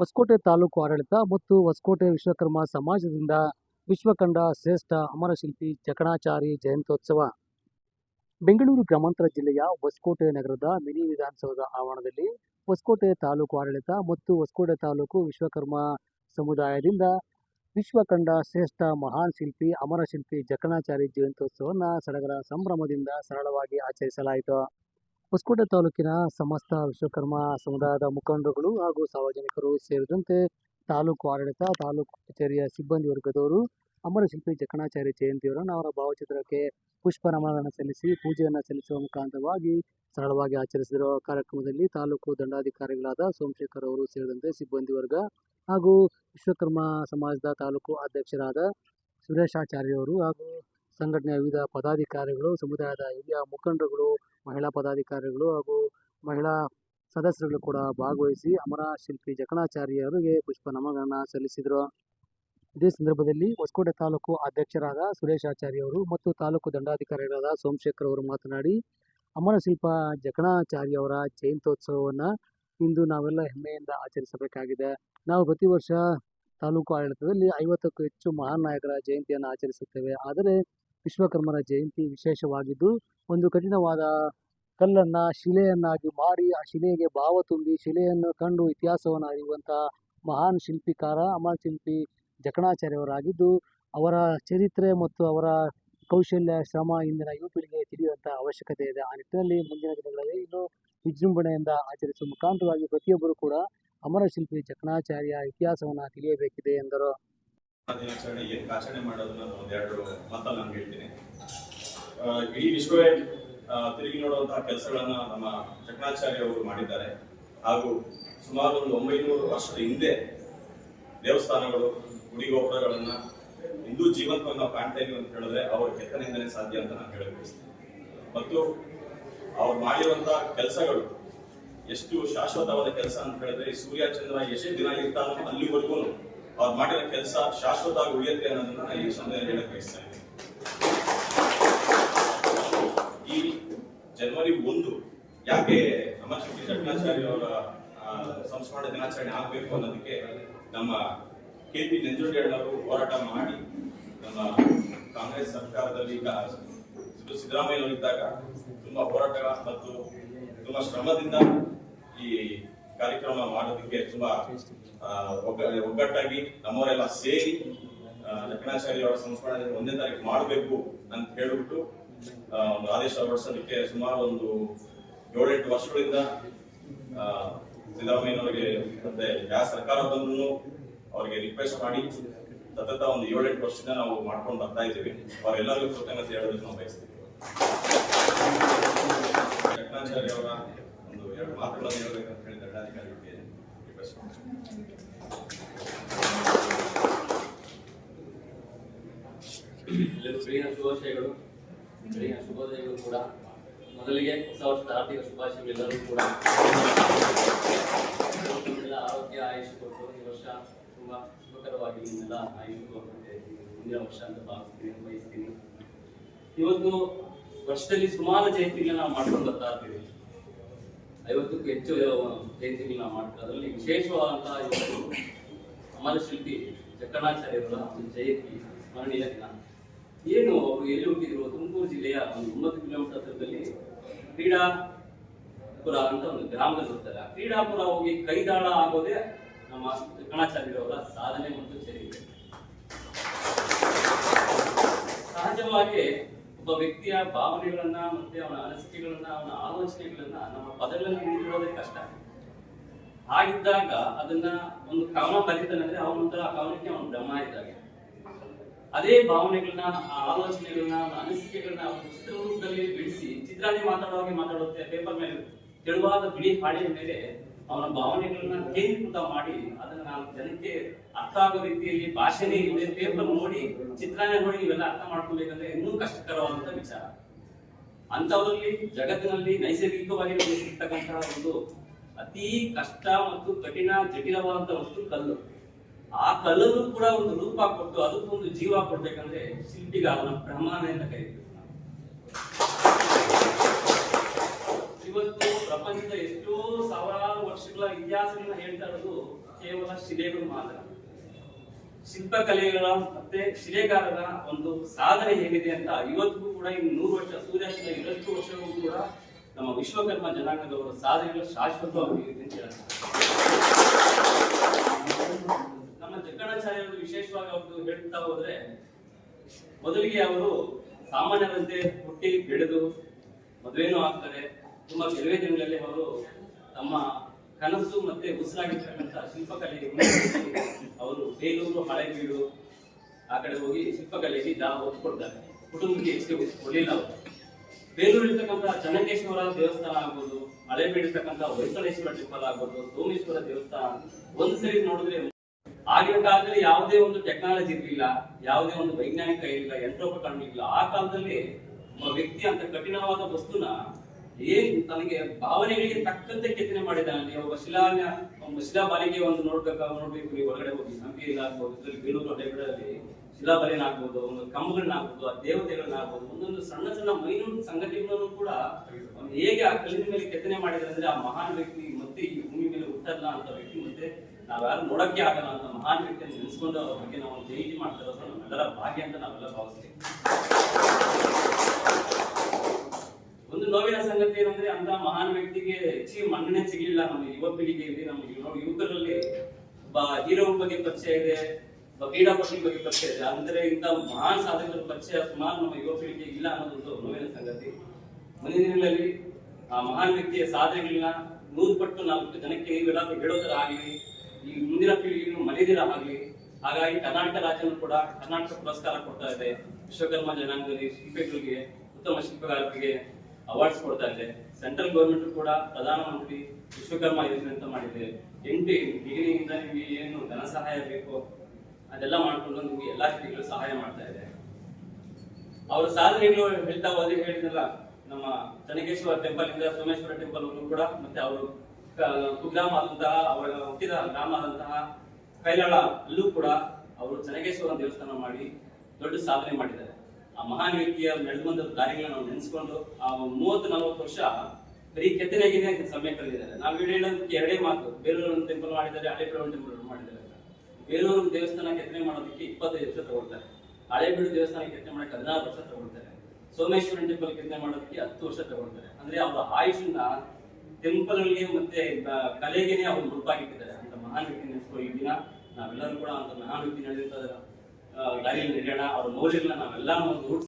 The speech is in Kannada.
ಹೊಸಕೋಟೆ ತಾಲೂಕು ಆಡಳಿತ ಮತ್ತು ಹೊಸಕೋಟೆ ವಿಶ್ವಕರ್ಮ ಸಮಾಜದಿಂದ ವಿಶ್ವಕಂಡ ಶ್ರೇಷ್ಠ ಅಮರಶಿಲ್ಪಿ ಜಕಣಾಚಾರಿ ಜಯಂತ್ಯೋತ್ಸವ. ಬೆಂಗಳೂರು ಗ್ರಾಮಾಂತರ ಜಿಲ್ಲೆಯ ಹೊಸಕೋಟೆ ನಗರದ ಮಿನಿ ವಿಧಾನಸೌಧ ಆವರಣದಲ್ಲಿ ಹೊಸಕೋಟೆ ತಾಲೂಕು ಆಡಳಿತ ಮತ್ತು ಹೊಸಕೋಟೆ ತಾಲೂಕು ವಿಶ್ವಕರ್ಮ ಸಮುದಾಯದಿಂದ ವಿಶ್ವಕಂಡ ಶ್ರೇಷ್ಠ ಮಹಾನ್ ಶಿಲ್ಪಿ, ಅಮರಶಿಲ್ಪಿ ಜಕಣಾಚಾರಿ ಜಯಂತ್ಯೋತ್ಸವವನ್ನು ಸಡಗರ ಸಂಭ್ರಮದಿಂದ ಸರಳವಾಗಿ ಆಚರಿಸಲಾಯಿತು. ಹೊಸಕೋಟೆ ತಾಲೂಕಿನ ಸಮಸ್ತ ವಿಶ್ವಕರ್ಮ ಸಮುದಾಯದ ಮುಖಂಡರುಗಳು ಹಾಗೂ ಸಾರ್ವಜನಿಕರು ಸೇರಿದಂತೆ ತಾಲೂಕು ಆಡಳಿತ, ತಾಲೂಕು ಕಚೇರಿಯ ಸಿಬ್ಬಂದಿ ವರ್ಗದವರು ಅಮರಶಿಲ್ಪಿ ಜಕಣಾಚಾರ್ಯ ಜಯಂತಿಯವರನ್ನು ಅವರ ಭಾವಚಿತ್ರಕ್ಕೆ ಪುಷ್ಪ ನಮನವನ್ನು ಸಲ್ಲಿಸಿ ಪೂಜೆಯನ್ನು ಸಲ್ಲಿಸುವ ಮುಖಾಂತರವಾಗಿ ಸರಳವಾಗಿ ಆಚರಿಸಿರುವ ಕಾರ್ಯಕ್ರಮದಲ್ಲಿ ತಾಲೂಕು ದಂಡಾಧಿಕಾರಿಗಳಾದ ಸೋಮಶೇಖರ್ ಅವರು ಸೇರಿದಂತೆ ಸಿಬ್ಬಂದಿ ವರ್ಗ ಹಾಗೂ ವಿಶ್ವಕರ್ಮ ಸಮಾಜದ ತಾಲೂಕು ಅಧ್ಯಕ್ಷರಾದ ಸುರೇಶಾಚಾರ್ಯವರು ಹಾಗೂ ಸಂಘಟನೆಯ ವಿವಿಧ ಪದಾಧಿಕಾರಿಗಳು, ಸಮುದಾಯದ ಹಿರಿಯ ಮುಖಂಡರುಗಳು, ಮಹಿಳಾ ಪದಾಧಿಕಾರಿಗಳು ಹಾಗೂ ಮಹಿಳಾ ಸದಸ್ಯರುಗಳು ಕೂಡ ಭಾಗವಹಿಸಿ ಅಮರ ಶಿಲ್ಪಿ ಜಕಣಾಚಾರ್ಯರಿಗೆ ಪುಷ್ಪ ನಮನಗಳನ್ನು ಸಲ್ಲಿಸಿದರು. ಇದೇ ಸಂದರ್ಭದಲ್ಲಿ ಹೊಸಕೋಟೆ ತಾಲೂಕು ಅಧ್ಯಕ್ಷರಾದ ಸುರೇಶಾಚಾರ್ಯ ಅವರು ಮತ್ತು ತಾಲೂಕು ದಂಡಾಧಿಕಾರಿಗಳಾದ ಸೋಮಶೇಖರ್ ಅವರು ಮಾತನಾಡಿ ಅಮರಶಿಲ್ಪ ಜಕಣಾಚಾರ್ಯ ಅವರ ಜಯಂತ್ಯೋತ್ಸವವನ್ನು ಇಂದು ನಾವೆಲ್ಲ ಹೆಮ್ಮೆಯಿಂದ ಆಚರಿಸಬೇಕಾಗಿದೆ. ನಾವು ಪ್ರತಿ ವರ್ಷ ತಾಲೂಕು ಆಡಳಿತದಲ್ಲಿ ಐವತ್ತಕ್ಕೂ ಹೆಚ್ಚು ಮಹಾನ್ ನಾಯಕರ ಜಯಂತಿಯನ್ನು ಆಚರಿಸುತ್ತೇವೆ. ಆದರೆ ವಿಶ್ವಕರ್ಮರ ಜಯಂತಿ ವಿಶೇಷವಾಗಿದ್ದು, ಒಂದು ಕಠಿಣವಾದ ಕಲ್ಲನ್ನು ಶಿಲೆಯನ್ನಾಗಿ ಮಾಡಿ, ಆ ಶಿಲೆಗೆ ಭಾವ ತುಂಬಿ, ಶಿಲೆಯನ್ನು ಕಂಡು ಇತಿಹಾಸವನ್ನು ಅರಿಯುವಂಥ ಮಹಾನ್ ಶಿಲ್ಪಿಕಾರ, ಅಮರ ಶಿಲ್ಪಿ ಜಕಣಾಚಾರ್ಯವರಾಗಿದ್ದು, ಅವರ ಚರಿತ್ರೆ ಮತ್ತು ಅವರ ಕೌಶಲ್ಯ, ಶ್ರಮ ಇಂದಿನ ಯುವ ಪೀಳಿಗೆಗೆ ತಿಳಿಯುವಂಥ ಅವಶ್ಯಕತೆ ಇದೆ. ಆ ನಿಟ್ಟಿನಲ್ಲಿ ಮುಂದಿನ ದಿನಗಳಲ್ಲಿ ಇನ್ನು ವಿಜೃಂಭಣೆಯಿಂದ ಆಚರಿಸುವ ಮುಖಾಂತರವಾಗಿ ಪ್ರತಿಯೊಬ್ಬರು ಕೂಡ ಅಮರ ಶಿಲ್ಪಿ ಜಕಣಾಚಾರ್ಯ ಇತಿಹಾಸವನ್ನು ತಿಳಿಯಬೇಕಿದೆ ಎಂದರು. ದಿನಾಚರಣೆ ಏನಕ್ಕೆ ಆಚರಣೆ ಮಾಡೋದನ್ನ ನಾನು ಒಂದೆರಡು ಮಾತಲ್ಲಿ ನಾನು ಹೇಳ್ತೀನಿ. ಇಡೀ ವಿಶ್ವವೇ ತಿರುಗಿ ನೋಡುವಂತಹ ಕೆಲಸಗಳನ್ನ ನಮ್ಮ ಚಕ್ರಾಚಾರ್ಯ ಅವರು ಮಾಡಿದ್ದಾರೆ. ಹಾಗೂ ಸುಮಾರು ಒಂದು ಒಂಬೈನೂರು ವರ್ಷದ ಹಿಂದೆ ದೇವಸ್ಥಾನಗಳು, ಗುಡಿ ಗೋಪುರಗಳನ್ನ ಹಿಂದೂ ಜೀವಂತವನ್ನ ಕಾಣ್ತೇವೆ ಅಂತ ಹೇಳಿದ್ರೆ ಅವ್ರ ಕೆತ್ತನೆಯಿಂದನೇ ಸಾಧ್ಯ ಅಂತ ನಾನು ಹೇಳಕ್ ಮತ್ತು ಅವ್ರು ಮಾಡಿರುವಂತಹ ಕೆಲಸಗಳು ಎಷ್ಟು ಶಾಶ್ವತವಾದ ಕೆಲಸ ಅಂತ ಹೇಳಿದ್ರೆ ಸೂರ್ಯ, ಚಂದ್ರ ಎಷ್ಟೇ ದಿನ ಇರ್ತಾನೋ ಅಲ್ಲಿವರೆಗೂ ಅವ್ರು ಮಾಡಿರೋ ಕೆಲಸ ಶಾಶ್ವತವಾಗಿ ಉಳಿಯುತ್ತೆ ಅನ್ನೋದನ್ನ ನಾನು ಈ ಸಮಯದಲ್ಲಿ ಹೇಳಕ್ ಬಯಸ್ತಾ ಈ ಜನವರಿ ಒಂದು ಯಾಕೆ ಅಮರಶಕ್ತಿ ಜಟ್ನಾಚಾರ್ಯ ಅವರ ಸಂಸ್ಮರಣ ದಿನಾಚರಣೆ ಆಗ್ಬೇಕು ಅನ್ನೋದಕ್ಕೆ ನಮ್ಮ ಕೆ ಪಿ ನಂಜುಂಡೇಳವರು ಹೋರಾಟ ಮಾಡಿ ನಮ್ಮ ಕಾಂಗ್ರೆಸ್ ಸರ್ಕಾರದಲ್ಲಿ ಈಗ ಸಿದ್ದರಾಮಯ್ಯ ಇದ್ದಾಗ ತುಂಬಾ ಹೋರಾಟ ಮತ್ತು ತುಂಬಾ ಶ್ರಮದಿಂದ ಈ ಕಾರ್ಯಕ್ರಮ ಮಾಡೋದಕ್ಕೆ ತುಂಬಾ ಒಗ್ಗಟ್ಟಾಗಿ ನಮ್ಮವರೆಲ್ಲ ಸೇರಿ ಲಕ್ಷಣಾಚಾರ್ಯ ಅವರ ಸಂಸ್ಮರಣೆ ಒಂದನೇ ತಾರೀಕು ಮಾಡಬೇಕು ಅಂತ ಹೇಳ್ಬಿಟ್ಟು ಒಂದು ಆದೇಶ ಹೊರಡಿಸೋದಕ್ಕೆ ಸುಮಾರು ಒಂದು ಏಳೆಂಟು ವರ್ಷಗಳಿಂದ ಸಿದ್ದರಾಮಯ್ಯನವರಿಗೆ ಮತ್ತೆ ಯಾವ ಸರ್ಕಾರ ಬಂದ್ರು ಅವರಿಗೆ ರಿಕ್ವೆಸ್ಟ್ ಮಾಡಿ, ಸತತ ಒಂದು ಏಳೆಂಟು ವರ್ಷದಿಂದ ನಾವು ಮಾಡ್ಕೊಂಡು ಬರ್ತಾ ಇದ್ದೀವಿ. ಅವರೆಲ್ಲರಿಗೂ ಕೃತಜ್ಞತೆ ಹೇಳೋದಕ್ಕೆ ನಾವು ಬಯಸ್ತೀವಿ. ಲಕ್ಷ್ಮಣಾಚಾರ್ಯ ಅವರ ಒಂದು ಎರಡು ಮಾತುಗಳನ್ನು ಹೇಳಬೇಕಂತ ಹೇಳಿ ದಂಡಾಧಿಕಾರಿಗೆ ರಿಕ್ವೆಸ್ಟ್ ಮಾಡ್ತೀನಿ ಬೆಳಿಗಿನ ಶುಭಾಶಯಗಳು. ಬೆಳಿಗಿನ ಶುಭೋದಯಗಳು ಕೂಡ. ಮೊದಲಿಗೆ ಹೊಸ ವರ್ಷದ ಆರ್ಥಿಕ ಶುಭಾಶಯಗಳು ಎಲ್ಲರೂ ಕೂಡ. ನಿಮ್ಮೆಲ್ಲ ಆರೋಗ್ಯ ಆಯುಷ್ ಕೊಟ್ಟು ಈ ವರ್ಷ ತುಂಬಾ ಸುಖಕರವಾಗಿ ನಿಮ್ಮೆಲ್ಲ ಆಯುಷ್ ಮುಂದಿನ ವರ್ಷ ಅಂತ ಭಾವಿಸ್ತೀನಿ ಬಯಸ್ತೀನಿ ಇವತ್ತು ವರ್ಷದಲ್ಲಿ ಸುಮಾರು ಜಯಂತಿಗಳನ್ನ ನಾವು ಮಾಡ್ಕೊಂಡು ಬರ್ತಾ ಇರ್ತೀವಿ ಐವತ್ತಕ್ಕೂ ಹೆಚ್ಚು ಜಯಂತಿಗಳನ್ನ ನಾವು ಮಾಡ್ತೀವಿ ಅದರಲ್ಲಿ ವಿಶೇಷವಾದಂತಹ ಇವತ್ತು ಸಮಾಜಶಿಲ್ಪಿ ಶಿಲ್ಪಿ ಜಕ್ಕಣಾಚಾರ್ಯರ ಒಂದು ಜಯಂತಿ ಸ್ಮರಣೀಯ ದಿನ. ಏನು ಅವರು ಎಲ್ಲಿ ಹುಟ್ಟಿದ್ರು? ತುಮಕೂರು ಜಿಲ್ಲೆಯ ಒಂದು ಒಂಬತ್ತು ಕಿಲೋಮೀಟರ್ ಹತ್ತಿರದಲ್ಲಿ ಕ್ರೀಡಾಪುರ ಅಂತ ಒಂದು ಗ್ರಾಮದಲ್ಲಿ ಬರ್ತಾರೆ ಆ ಕ್ರೀಡಾಪುರ ಹೋಗಿ ಕೈದಾಳ ಆಗೋದೇ ನಮ್ಮ ಜಕ್ಕಣಾಚಾರ್ಯರವರ ಸಾಧನೆ ಮತ್ತು ಚರಿತ್ರೆ. ಸಹಜವಾಗಿ ಒಬ್ಬ ವ್ಯಕ್ತಿಯ ಭಾವನೆಗಳನ್ನ ಮತ್ತೆ ಅವನ ಅನಿಸಿಕೆಗಳನ್ನ, ಅವನ ಆಲೋಚನೆಗಳನ್ನ ನಮ್ಮ ಪದಗಳಲ್ಲಿ ನೀಡಿರೋದೇ ಕಷ್ಟ. ಹಾಗಿದ್ದಾಗ ಅದನ್ನ ಒಂದು ಕವನ ಬರೀತಾನಂದ್ರೆ ಅವನೊಂಥರ ಆ ಕವನಕ್ಕೆ ಅವನು ಬ್ರಹ್ಮ ಇದ್ದಾಗ ಅದೇ ಭಾವನೆಗಳನ್ನ ಆಲೋಚನೆಗಳನ್ನ, ಅವನ ಅನಿಸಿಕೆಗಳನ್ನ ಚಿತ್ರರೂಪದಲ್ಲಿ ಬಿಡಿಸಿ ಚಿತ್ರಾನೇ ಮಾತಾಡುವಾಗೆ ಮಾತಾಡುತ್ತೆ, ಪೇಪರ್ ಮೇಲೆ ತೆಳುವಾದ ಬಿಳಿ ಹಾಡಿನ ಮೇಲೆ ಅವನ ಭಾವನೆಗಳನ್ನ ಕೇಂದ್ರೀಕೃತ ಮಾಡಿ, ಅದನ್ನ ನಾವು ಜನಕ್ಕೆ ಅರ್ಥ ಆಗೋ ರೀತಿಯಲ್ಲಿ ಭಾಷೆನೇ ಇದೆ ಪೇಪರ್ ನೋಡಿ ಚಿತ್ರಾನೇ ನೋಡಿ ಇವೆಲ್ಲ ಅರ್ಥ ಮಾಡ್ಕೊಬೇಕಂದ್ರೆ ಇನ್ನೂ ಕಷ್ಟಕರವಾದಂತ ವಿಚಾರ. ಅಂತವರಲ್ಲಿ ಜಗತ್ತಿನಲ್ಲಿ ನೈಸರ್ಗಿಕವಾಗಿ ಸಿಗ್ತಕ್ಕಂತಹ ಒಂದು ಅತಿ ಕಷ್ಟ ಮತ್ತು ಕಠಿಣ ಜಟಿಲವಾದಂತ ವಸ್ತು ಕಲ್ಲು. ಆ ಕಲ್ಲನ್ನು ಕೂಡ ಒಂದು ರೂಪ ಕೊಟ್ಟು ಅದಕ್ಕೊಂದು ಜೀವ ಕೊಡ್ಬೇಕಂದ್ರೆ ಶಿಲ್ಪಿಗಾರನ ಬ್ರಹ್ಮಾನ ಅಂತ ಕರೀತೀವಿ ಇವತ್ತು ಇತಿಹಾಸಗಳನ್ನ ಹೇಳ್ತಾ ಇರೋದು ಕೇವಲ ಶಿಲೆಗಳು ಮಾತ್ರ. ಶಿಲ್ಪಕಲೆಗಳ ಮತ್ತೆ ಶಿಲೆಗಾರರ ಒಂದು ಸಾಧನೆ ಹೇಗಿದೆ ಅಂತ ಇವತ್ತಿಗೂ ಕೂಡ ಇನ್ನು ನೂರು ವರ್ಷ ಸೂರ್ಯಾಸ್ತ ಇರಷ್ಟು ವರ್ಷವೂ ಕೂಡ ನಮ್ಮ ವಿಶ್ವಕರ್ಮ ಜನಾಂಗದವರ ಸಾಧನೆಗಳು ಶಾಶ್ವತವಾಗಿ ಅಂತ ಹೇಳ್ತಾರೆ ನಮ್ಮ ಜಕ್ಕಣಾಚಾರ್ಯರು ವಿಶೇಷವಾಗಿ ಅವರು ಹೇಳ್ತಾ ಹೋದ್ರೆ, ಮೊದಲಿಗೆ ಅವರು ಸಾಮಾನ್ಯರಂತೆ ಹುಟ್ಟಿ ಬೆಳೆದು ಮದುವೆನೂ ಆಗ್ತಾರೆ ತುಂಬಾ ಕೆಲವೇ ದಿನಗಳಲ್ಲಿ ಅವರು ತಮ್ಮ ಕನಸು ಮತ್ತೆ ಉಸಿರಾಗಿರ್ತಕ್ಕಂಥ ಶಿಲ್ಪಕಲೆಗೆ ಅವರು ಬೇಲೂರು, ಹಳೆಬೀಡು ಆ ಕಡೆ ಹೋಗಿ ಶಿಲ್ಪಕಲೆಯಲ್ಲಿ ದಾಹ ಒತ್ತು ಕೊಡ್ತಾರೆ ಕುಟುಂಬಕ್ಕೆ ಹೆಚ್ಚಿಗೆ ಕೊಡಲಿಲ್ಲ ಅವರು. ಬೇಲೂರು ಇರ್ತಕ್ಕಂಥ ಚನ್ನಕೇಶ್ವರ ದೇವಸ್ಥಾನ ಆಗ್ಬೋದು, ಹಳೆಬೀಡು ಇರ್ತಕ್ಕಂಥ ವೈಕಳೇಶ್ವರ ಟೆಂಪಲ್ ಆಗ್ಬೋದು, ಸೋಮೇಶ್ವರ ದೇವಸ್ಥಾನ, ಒಂದು ಸರಿ ನೋಡಿದ್ರೆ ಆಗಿನ ಕಾಲದಲ್ಲಿ ಯಾವುದೇ ಒಂದು ಟೆಕ್ನಾಲಜಿ ಇರಲಿಲ್ಲ, ಯಾವುದೇ ಒಂದು ವೈಜ್ಞಾನಿಕ ಇರಲಿಲ್ಲ ಯಂತ್ರೋಪಕರಣ ಇರಲಿಲ್ಲ ಆ ಕಾಲದಲ್ಲಿ ಒಬ್ಬ ವ್ಯಕ್ತಿ ಅಂತ ಕಠಿಣವಾದ ವಸ್ತುನ ಏನ್ ತನಗೆ ಭಾವನೆಗಳಿಗೆ ತಕ್ಕಂತೆ ಕೆತ್ತನೆ ಮಾಡಿದ್ದಾನೆ. ಒಬ್ಬ ಶಿಲಾ ಒಬ್ಬ ಶಿಲಾಬಾಲಿಗೆ ಒಂದು ನೋಡ್ಬೇಕ ನೋಡ್ಬೇಕು, ನೀವು ಒಳಗಡೆ ಹೋಗಿ. ಹಂಪಿ ಆಗ್ಬೋದು ಬೇಲೂರು ಶಿಲಾ ಶಿಲಾಬಲಿನ ಆಗ್ಬೋದು ಒಂದು ಕಂಬಗಳನ್ನ ಆಗ್ಬೋದು ಆ ದೇವತೆಗಳನ್ನ ಆಗ್ಬಹುದು ಒಂದೊಂದು ಸಣ್ಣ ಸಣ್ಣ ಮೈನೂರು ಸಂಗತಿಗಳನ್ನು ಕೂಡ ಹೇಗೆ ಆ ಕಲ್ಲಿನ ಮೇಲೆ ಕೆತ್ತನೆ ಮಾಡಿದ್ರೆ ಅಂದ್ರೆ ಆ ಮಹಾನ್ ವ್ಯಕ್ತಿ ಮತ್ತೆ ಈ ಭೂಮಿ ಮೇಲೆ ಹುಟ್ಟಲ್ಲ ಅಂತ ವ್ಯಕ್ತಿ ಮತ್ತೆ ನಾವ್ಯಾರು ನೋಡಕ್ಕೆ ಆಗಲ್ಲ ಅಂತ ಮಹಾನ್ ವ್ಯಕ್ತಿಯನ್ನು ನೆನೆಸ್ಕೊಂಡು ಅವ್ರ ಬಗ್ಗೆ ನಾವು ಜೈಲಿ ಮಾಡ್ತಾ ಇರೋದು ನಮ್ಮೆಲ್ಲರ ಭಾಗ್ಯ ಅಂತ ನಾವೆಲ್ಲ ಭಾವಿಸ್ತೀವಿ ಒಂದು ನೋವಿನ ಸಂಗತಿ ಏನಂದ್ರೆ ಅಂತ ಮಹಾನ್ ವ್ಯಕ್ತಿಗೆ ಹೆಚ್ಚಿ ಮನ್ನಣೆ ಸಿಗಲಿಲ್ಲ ನಮ್ಮ ಯುವ ಪೀಳಿಗೆಯಲ್ಲಿ ನಮ್ಮ ಯುವ ಯುವಕರಲ್ಲಿ ಹೀರೋ ಬಗ್ಗೆ ಪರಿಚಯ ಇದೆ ಕ್ರೀಡಾಪಟು ಬಗ್ಗೆ ಪರಿಚಯ ಇದೆ. ಅಂದ್ರೆ ಇಂಥ ಮಹಾನ್ ಸಾಧಕರ ಪರಿಚಯ ಸುಮಾರು ನಮ್ಮ ಯುವ ಪೀಳಿಗೆ ಇಲ್ಲ ಅನ್ನೋದೊಂದು ನೋವಿನ ಸಂಗತಿ. ಮುಂದಿನ ದಿನಗಳಲ್ಲಿ ಆ ಮಹಾನ್ ವ್ಯಕ್ತಿಯ ಸಾಧನೆಗಳನ್ನ ನೂರು ಪಟ್ಟು ನಾಲ್ಕು ಜನಕ್ಕೆ ಇವೆಲ್ಲ ಹೇಳೋದರ ಆಗ್ಲಿ ಈ ಮುಂದಿನ ಪೀಳಿಗೆಗಳು ಮನೆದಿರ ಆಗ್ಲಿ ಹಾಗಾಗಿ ಕರ್ನಾಟಕ ರಾಜ್ಯನು ಕೂಡ ಕರ್ನಾಟಕ ಪುರಸ್ಕಾರ ಕೊಡ್ತಾ ಇದೆ. ವಿಶ್ವಕರ್ಮ ಜನಾಂಗದಲ್ಲಿ ಶಿಲ್ಪಿಗಳಿಗೆ, ಉತ್ತಮ ಶಿಲ್ಪಗಾರರಿಗೆ ಅವಾರ್ಡ್ಸ್ ಕೊಡ್ತಾ ಇದೆ ಸೆಂಟ್ರಲ್ ಗೌರ್ಮೆಂಟ್ ಕೂಡ ಪ್ರಧಾನಮಂತ್ರಿ ವಿಶ್ವಕರ್ಮ ಯೋಜನೆ ಅಂತ ಮಾಡಿದೆ ಎಂಟು ಬಿಗಿನಿಂದ ನಿಮಗೆ ಏನು ಧನ ಸಹಾಯ ಬೇಕು ಅದೆಲ್ಲ ಮಾಡ್ಕೊಂಡು ನಿಮಗೆ ಎಲ್ಲಾ ರೀತಿಗಳು ಸಹಾಯ ಮಾಡ್ತಾ ಇದೆ. ಅವರ ಸಾಧನೆಗಳು ಹೇಳ್ತಾ ಹೋದ್ರೆ ಹೇಳಿದ್ರಲ್ಲ ನಮ್ಮ ಚನಕೇಶ್ವರ ಟೆಂಪಲ್ ಇಂದ ಸೋಮೇಶ್ವರ ಟೆಂಪಲ್ ಕೂಡ ಮತ್ತೆ ಅವರು ಕುಗ್ರಾಮ ಆದಂತಹ ಅವರ ಹುಟ್ಟಿದ ಗ್ರಾಮ ಆದಂತಹ ಕೈಲಾಳ ಅಲ್ಲೂ ಕೂಡ ಅವರು ಚನಕೇಶ್ವರ ದೇವಸ್ಥಾನ ಮಾಡಿ ದೊಡ್ಡ ಸಾಧನೆ ಮಾಡಿದ್ದಾರೆ. ಆ ಮಹಾನ್ ವ್ಯಕ್ತಿಯ ನಡೆದು ಬಂದ ದಾರಿಗಳನ್ನ ನಾವು ನೆನೆಸ್ಕೊಂಡು ಆ ಮೂವತ್ತು, ನಲವತ್ತು ವರ್ಷ ಬರೀ ಕೆತ್ತನೆಗಿನೇ ಸಮಯ ಕಳೆದಿದ್ದಾರೆ ನಾವು ಹೇಳೋದಕ್ಕೆ ಎರಡೇ ಮಾತು. ಬೇಲೂರು ಟೆಂಪಲ್ ಮಾಡಿದ್ದಾರೆ, ಹಳೆಬೀಡು ಟೆಂಪಲ್ ಮಾಡಿದ್ದಾರೆ. ಬೇಲೂರು ದೇವಸ್ಥಾನ ಕೆತ್ತನೆ ಮಾಡೋದಕ್ಕೆ ಇಪ್ಪತ್ತೈದು ವರ್ಷ ತಗೊಳ್ತಾರೆ. ಹಳೆಬೀಡು ದೇವಸ್ಥಾನ ಕೆತ್ತನೆ ಮಾಡಕ್ಕೆ ಹದಿನಾರು ವರ್ಷ ತಗೊಳ್ತಾರೆ. ಸೋಮೇಶ್ವರ ಟೆಂಪಲ್ ಕೆತ್ತನೆ ಮಾಡೋದಕ್ಕೆ ಹತ್ತು ವರ್ಷ ತಗೊಳ್ತಾರೆ. ಅಂದ್ರೆ ಅವರ ಆಯುಷನ್ನ ಟೆಂಪಲ್ಗೆ ಮತ್ತೆ ಕಲೆಗೆನೆ ಅವ್ರು ಮುಡುಪಾಗಿಟ್ಟಿದ್ದಾರೆ ಅಂತ ಮಹಾನ್ ವ್ಯಕ್ತಿ ನೆನೆಸ್ಕೊ ಈ ದಿನ ನಾವೆಲ್ಲರೂ ಕೂಡ ಅಂತ ಮಹಾನ್ ವ್ಯಕ್ತಿ ನಡೆಯುತ್ತ ದಾರಿಯಲ್ಲಿ ನಡೆಯೋಣ ಅವ್ರ ಮೌಲ್ಯಗಳನ್ನ ನಾವೆಲ್ಲ ಒಂದು ರೂಢಿಸ್ಕೊಳ್ಳೋಣ.